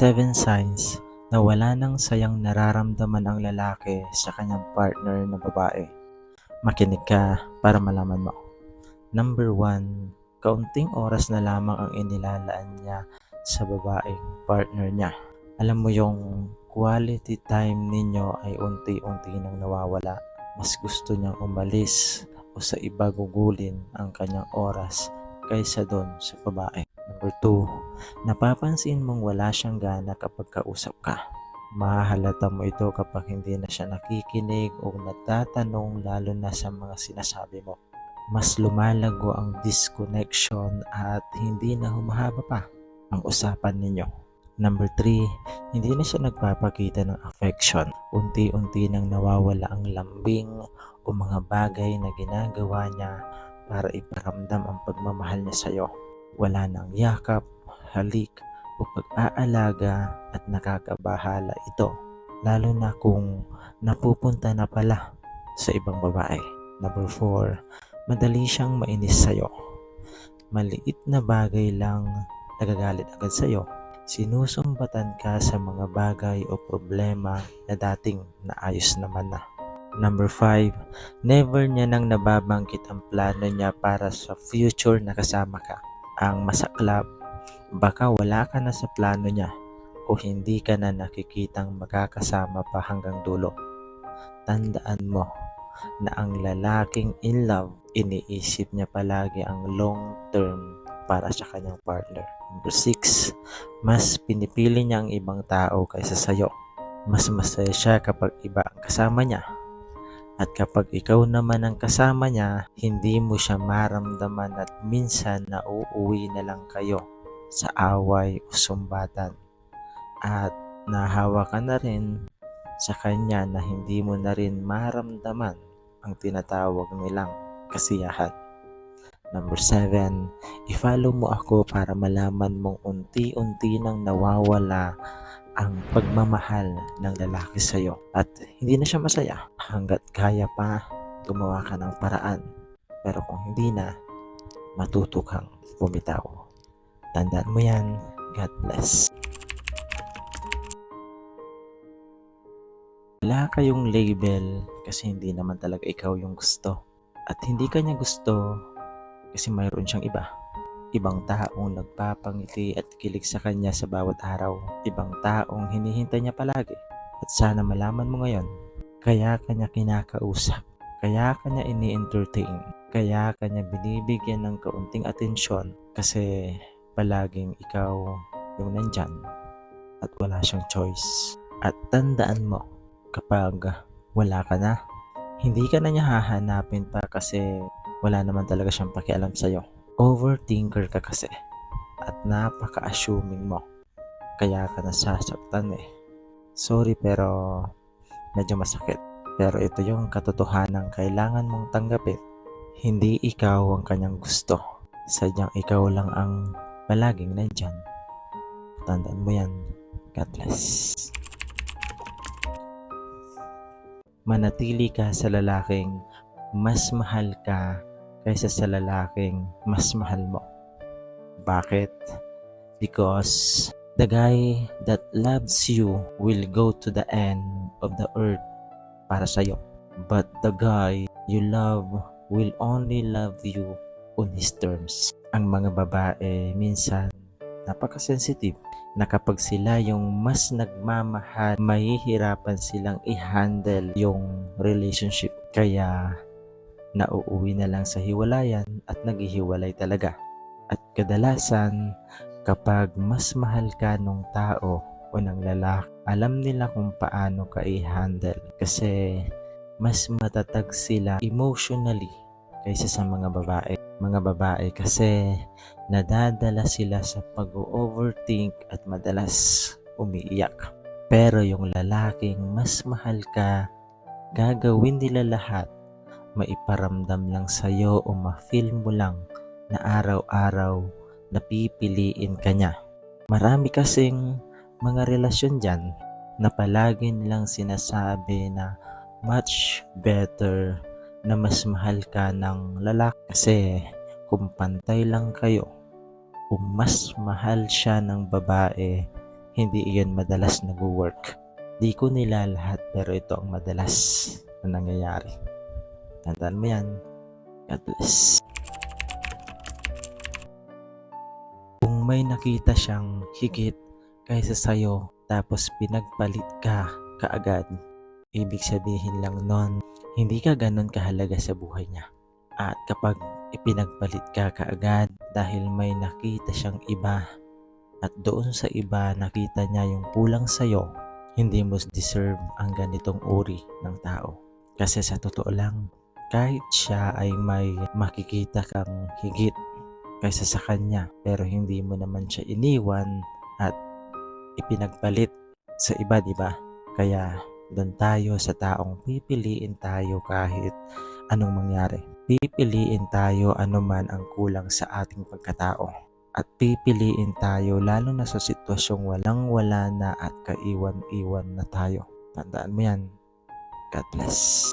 7 signs na wala nang sayang nararamdaman ang lalaki sa kanyang partner na babae. Makinig ka para malaman mo. Number 1, kaunting oras na lamang ang inilalaan niya sa babaeng partner niya. Alam mo yung quality time ninyo ay unti-unti nang nawawala. Mas gusto niyang umalis o sa iba gugulin ang kanyang oras kaysa doon sa babae. Number 2, napapansin mong wala siyang gana kapag kausap ka. Mahahalata mo ito kapag hindi na siya nakikinig o nagtatanong lalo na sa mga sinasabi mo. Mas lumalago ang disconnection at hindi na humahaba pa ang usapan ninyo. Number 3, hindi na siya nagpapakita ng affection. Unti-unti nang nawawala ang lambing o mga bagay na ginagawa niya para iparamdam ang pagmamahal niya sa iyo. Wala nang yakap, halik, o pag-aalaga at nakakabahala ito. Lalo na kung napupunta na pala sa ibang babae. Number 4, madali siyang mainis sa iyo. Maliit na bagay lang nagagalit agad sa iyo. Sinusumbatan ka sa mga bagay o problema na dating naayos naman na. Number 5, never niya nang nababanggit ang plano niya para sa future na kasama ka. Ang masaklap, baka wala ka na sa plano niya o hindi ka na nakikitang makakasama pa hanggang dulo. Tandaan mo na ang lalaking in love, iniisip niya palagi ang long term para sa kanyang partner. Number 6, mas pinipili niya ang ibang tao kaysa sa'yo. Mas masaya siya kapag iba ang kasama niya. At kapag ikaw naman ang kasama niya, hindi mo siya maramdaman at minsan na uuwi na lang kayo sa away o sumbatan. At nahawa ka na rin sa kanya na hindi mo na rin maramdaman ang tinatawag nilang kasiyahan. Number 7, i-follow mo ako para malaman mong unti-unti nang nawawala ang pagmamahal ng lalaki sa iyo at hindi na siya masaya hanggat kaya pa gumawa ka ng paraan. Pero kung hindi na, matuto kang bumitaw. Tandaan mo yan. God bless. Wala kayong label kasi hindi naman talaga ikaw yung gusto. At hindi kanya gusto kasi mayroon siyang iba. Ibang taong nagpapangiti at kilig sa kanya sa bawat araw. Ibang taong hinihintay niya palagi. At sana malaman mo ngayon, kaya kanya kinakausap. Kaya kanya ini-entertain. Kaya kanya binibigyan ng kaunting atensyon kasi palaging ikaw yung nandyan at wala siyang choice. At tandaan mo, kapag wala ka na, hindi ka na niya hahanapin pa kasi wala naman talaga siyang pakialam sa'yo. Overthinker ka kasi at napaka-assuming mo. Kaya ka nasasaktan eh. Sorry pero medyo masakit. Pero ito yung katotohanan kailangan mong tanggapin. Hindi ikaw ang kanyang gusto. Sadyang ikaw lang ang palaging nandyan. Tandaan mo yan. God bless. Manatili ka sa lalaking mas mahal ka kaysa sa lalaking mas mahal mo. Bakit? Because the guy that loves you will go to the end of the earth para sa'yo. But the guy you love will only love you on his terms. Ang mga babae minsan napaka-sensitive na kapag sila yung mas nagmamahal, mahihirapan silang i-handle yung relationship. Kaya nauuwi na lang sa hiwalayan at naghihiwalay talaga. At kadalasan, kapag mas mahal ka nung tao o ng lalaki, alam nila kung paano ka i-handle kasi mas matatag sila emotionally kaysa sa mga babae. Mga babae kasi nadadala sila sa pag-overthink at madalas umiiyak. Pero yung lalaking mas mahal ka, gagawin nila lahat maiparamdam lang sa'yo o ma-feel mo lang na araw-araw napipiliin ka niya. Marami kasing mga relasyon dyan na palagi nilang sinasabi na much better na mas mahal ka ng lalaki kasi kung pantay lang kayo kung mas mahal siya ng babae hindi iyon madalas nag-work. Di ko nila lahat pero ito ang madalas na nangyayari. Tandaan mo yan. God bless. Kung may nakita siyang higit kaysa sa'yo tapos pinagpalit ka kaagad, ibig sabihin lang nun, hindi ka ganun kahalaga sa buhay niya. At kapag ipinagpalit ka kaagad dahil may nakita siyang iba at doon sa iba nakita niya yung kulang sa'yo, hindi mo deserve ang ganitong uri ng tao. Kasi sa totoo lang, kahit siya ay may makikita kang higit kaysa sa kanya pero hindi mo naman siya iniwan at ipinagpalit sa iba, di ba? Kaya doon tayo sa taong pipiliin tayo kahit anong mangyari. Pipiliin tayo anuman ang kulang sa ating pagkatao. At pipiliin tayo lalo na sa sitwasyong walang-wala na at kaiwan-iwan na tayo. Tandaan mo yan. God bless.